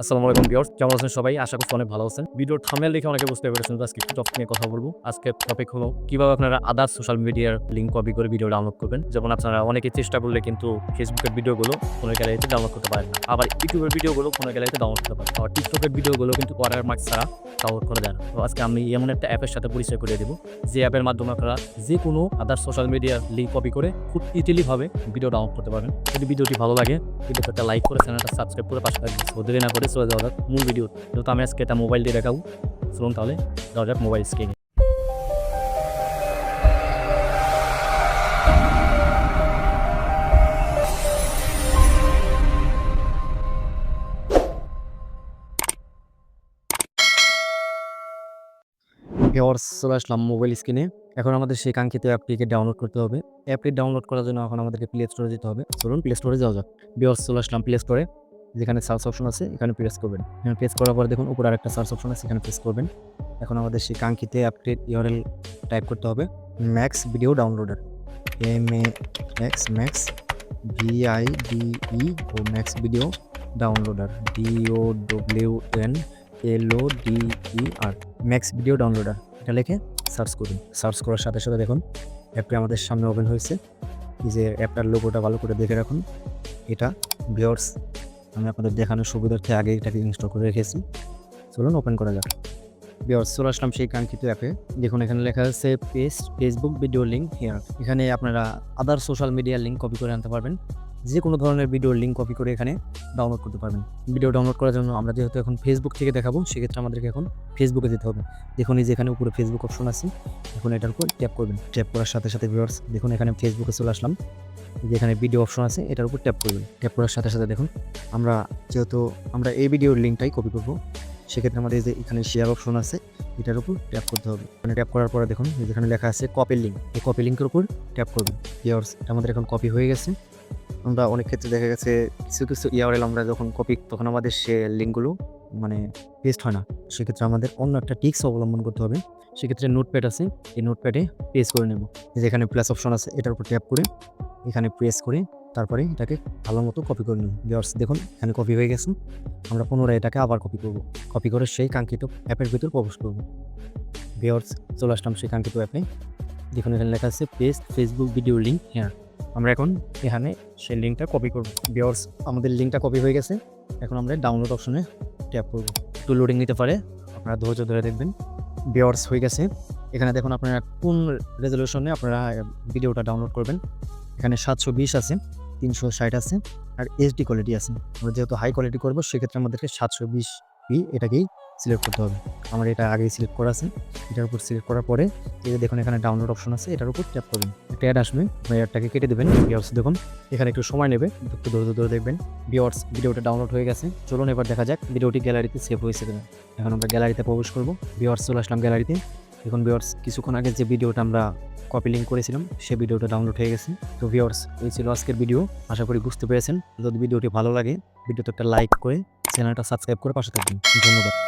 আসসালামু আলাইকুম ভিউয়ার্স, কেমন আছেন সবাই? আশা করছি অনেক ভালো আছেন। ভিডিওর থামেল দেখে অনেকে বুঝতে পেরেছেন আজকে একটু টপিক নিয়ে কথা বলব। আজকে টপিক হলো, কীভাবে আপনারা আদার সোশ্যাল মিডিয়ার লিঙ্ক কপি করে ভিডিও ডাউনলোড করবেন? যেমন আপনারা অনেকে চেষ্টা করলে কিন্তু ফেসবুকের ভিডিওগুলো কোনো গ্যালারিতে ডাউনলোড করতে পারেন না। আবার ইউটিউবের ভিডিওগুলো কোনো গ্যালারিতে ডাউনলোড করতে পারেন। আবার টিকটকের ভিডিওগুলো কিন্তু ওয়াটার মার্ক ছাড়া ডাউনলোড করে যায় না। তো আজকে আমি এমন একটা অ্যাপের সাথে পরিচয় করে দেবো। যে অ্যাপের মাধ্যমে আপনারা যে কোনো আদার সোশ্যাল মিডিয়ার লিঙ্ক কপি করে খুব ইজিলি ভাবে ভিডিও ডাউনলোড করতে পারবেন। যদি ভিডিওটি ভালো লাগে ভিডিওতে একটা লাইক করে চ্যানেলটা সাবস্ক্রাইব করে পাশে না করে চলে যাওয়া যাক, মূল ভিডিও যেহেতু আমি আজকে এটা মোবাইল দিয়ে দেখাবো, চলুন তাহলে যাওয়া যাক মোবাইল স্ক্রিনে ভিওর্স চলে আসলাম মোবাইল স্ক্রিনে এখন আমাদের সেই কাঙ্ক্ষিত অ্যাপটিকে ডাউনলোড করতে হবে। অ্যাপটি ডাউনলোড করার জন্য এখন আমাদেরকে প্লে স্টোরে যেতে হবে। চলুন প্লে স্টোরে যাওয়া যাক। ভিওর্স চলে আসলাম প্লে স্টোরে যেখানে সার্চ অপশন আছে, এখানে প্রেস করবেন। এখানে প্রেস করার পরে দেখুন, উপরে আরেকটা সার্চ অপশন আছে, এখানে প্রেস করবেন। এখন আমাদের সেই কাঙ্ক্ষিত অ্যাপটির ইউআরএল টাইপ করতে হবে max video downloader M A X max V I D E O max video downloader D O W N L O D E R max video downloader এটা লিখে সার্চ করুন। সার্চ করার সাথে সাথে দেখুন অ্যাপটি আমাদের সামনে ওপেন হয়েছে। যে অ্যাপটার লোগোটা ভালো করে দেখে রাখুন। এটা ভিওর্স আমি আপনাদের দেখানোর সুবিধার্থে আগে এটাকে ইনস্টল করে রেখেছি। চলুন ওপেন করা যাক। বিয়ার্স চলে আসলাম সেই কাঙ্ক্ষিত অ্যাপে দেখুন, এখানে লেখা আছে paste Facebook video link here এখানে আপনারা আদার সোশ্যাল মিডিয়ার লিঙ্ক কপি করে আনতে পারবেন। যে কোনো ধরনের ভিডিওর লিঙ্ক কপি করে এখানে ডাউনলোড করতে পারবেন। ভিডিও ডাউনলোড করার জন্য আমরা যেহেতু এখন ফেসবুক থেকে দেখাবো, সেক্ষেত্রে আমাদেরকে এখন ফেসবুকে যেতে হবে। দেখুন, এই যে এখানে উপরে ফেসবুক অপশন আছে, এখন এটার উপর ট্যাপ করবেন। ট্যাপ করার সাথে সাথে ভিউয়ার্স দেখুন, এখানে ফেসবুকে চলে আসলাম। যেখানে ভিডিও অপশন আছে, এটার উপর ট্যাপ করবেন। ট্যাপ করার সাথে সাথে দেখুন, আমরা যেহেতু আমরা এই ভিডিওর লিঙ্কটাই কপি করব, সেক্ষেত্রে আমাদের যে এখানে শেয়ার অপশন আছে, এটার উপর ট্যাপ করতে হবে। মানে ট্যাপ করার পরে দেখুন যেখানে লেখা আছে কপি লিঙ্ক এই কপি লিঙ্কের উপর ট্যাপ করবেন। ভিউয়ার্স আমাদের এখন কপি হয়ে গেছে। আমরা অনেক ক্ষেত্রে দেখা গেছে, কিছু কিছু ইউআরএল আমরা যখন কপি তখন আমাদের সে লিঙ্কগুলো মানে পেস্ট হয় না। সেক্ষেত্রে আমাদের অন্য একটা টিক্স অবলম্বন করতে হবে। সেক্ষেত্রে নোটপ্যাড আছে, এই নোটপ্যাডে পেস্ট করে নেব। যেখানে প্লাস অপশন আছে, এটার উপর ট্যাপ করে, এখানে প্রেস করে, তারপরে এটাকে ভালো মতো কপি করে নিব ভিউয়ার্স দেখুন, এখানে কপি হয়ে গেছে। আমরা পুনরায় এটাকে আবার কপি করব। কপি করে সেই কাঙ্ক্ষিত অ্যাপের ভিতর প্রবেশ করব। ভিউয়ার্স চলে আসলাম সেই কাঙ্ক্ষিত অ্যাপে। দেখুন, এখানে লেখা আছে পেস্ট ফেসবুক ভিডিও লিঙ্ক হ্যাঁ আমরা এখন এখানে সেই লিঙ্কটা কপি করব। ভিউয়ার্স আমাদের লিঙ্কটা কপি হয়ে গেছে। এখন আমরা ডাউনলোড অপশনে ট্যাপ করব। একটু লোডিং নিতে পারে, আপনারা ধৈর্য ধরে দেখবেন। ভিউয়ার্স হয়ে গেছে। এখানে দেখুন আপনারা কোন রেজলিউশনে আপনারা ভিডিওটা ডাউনলোড করবেন। এখানে সাতশো বিশ আছে, তিনশো ষাট আছে, আর এইচডি কোয়ালিটি আছে। আমরা যেহেতু হাই কোয়ালিটি করব, সেক্ষেত্রে আমাদেরকে সাতশো বিশ পি এটাকেই সিলেক্ট করতে হবে। আমার এটা আগেই সিলেক্ট করা আছে। এটার উপর সিলেক্ট করার পরে এই যে দেখুন এখানে ডাউনলোড অপশন আছে, এটার উপর ট্যাপ করবেন একটা অ্যাড আসবে অ্যাডটাকে কেটে দেবেন। ভিওর্স দেখুন, এখানে একটু সময় নেবে। একটু ধৈর্য ধরে দেখবেন ভিওর্স ভিডিওটা ডাউনলোড হয়ে গেছে। চলুন এবার দেখা যাক ভিডিওটি গ্যালারিতে সেভ হয়েছে কিনা। এখন আমরা গ্যালারিতে প্রবেশ করব। ভিওর্স চলে আসলাম গ্যালারিতে এখন ভিওর্স কিছুক্ষণ আগে যে ভিডিওটা আমরা কপি লিঙ্ক করেছিলাম, সে ভিডিওটা ডাউনলোড হয়ে গেছে। তো ভিওর্স এই ছিল আজকের ভিডিও আশা করি বুঝতে পেরেছেন। যদি ভিডিওটি ভালো লাগে ভিডিওতে একটা লাইক করে চ্যানেলটা সাবস্ক্রাইব করে পাশে থাকবেন। ধন্যবাদ।